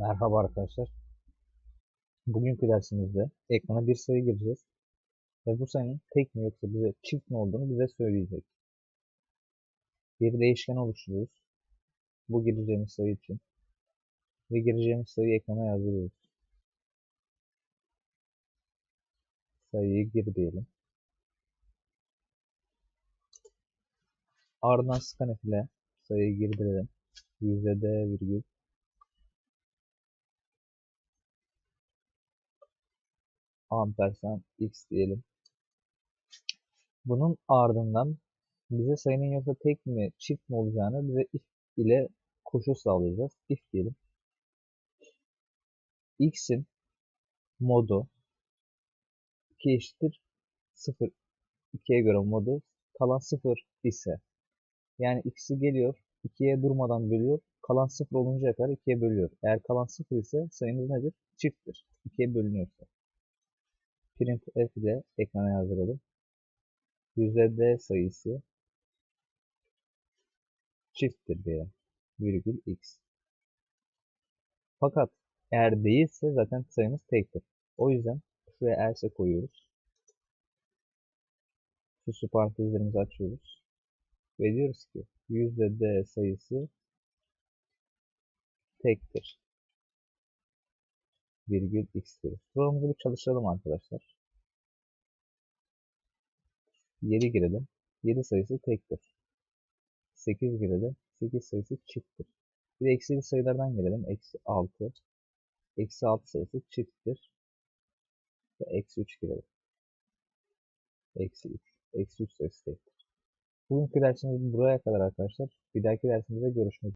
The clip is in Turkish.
Merhaba arkadaşlar. Bugünkü dersimizde ekrana bir sayı gireceğiz. Ve bu sayının tek mi yoksa bize çift mi olduğunu bize söyleyecek. Bir değişken oluşturuyoruz. Bu gireceğimiz sayı için. Ve gireceğimiz sayıyı ekrana yazdırıyoruz. Sayıyı gir diyelim. Ardından scanf ile sayıyı girdirelim. %d virgül ampersand x diyelim. Bunun ardından bize sayının yoksa tek mi çift mi olacağını bize if ile koşul sağlayacağız. If diyelim. x'in modu 2 eşittir 0 2'ye göre modu kalan 0 ise yani x'i geliyor 2'ye durmadan bölüyor kalan 0 oluncaya kadar 2'ye bölüyor. Eğer kalan 0 ise sayımız nedir? Çifttir. 2'ye bölünüyorsa printf ile ekrana yazdıralım. %d sayısı çifttir diyelim. Virgül x. Fakat eğer değilse zaten sayımız tektir. O yüzden şuraya else koyuyoruz. Süslü parantezlerimizi açıyoruz. Ve diyoruz ki %d sayısı tektir. Virgül x diyoruz. Programımızı bir çalıştıralım arkadaşlar. 7 girelim. 7 sayısı tektir. 8 girelim. 8 sayısı çifttir. Bir de eksili sayılardan girelim. Eksi 6. Eksi 6 sayısı çifttir. Ve eksi 3 girelim. Eksi 3. Eksi 3 sayısı tektir. Bugünkü dersimiz buraya kadar arkadaşlar. Bir dahaki dersimizde görüşmek üzere.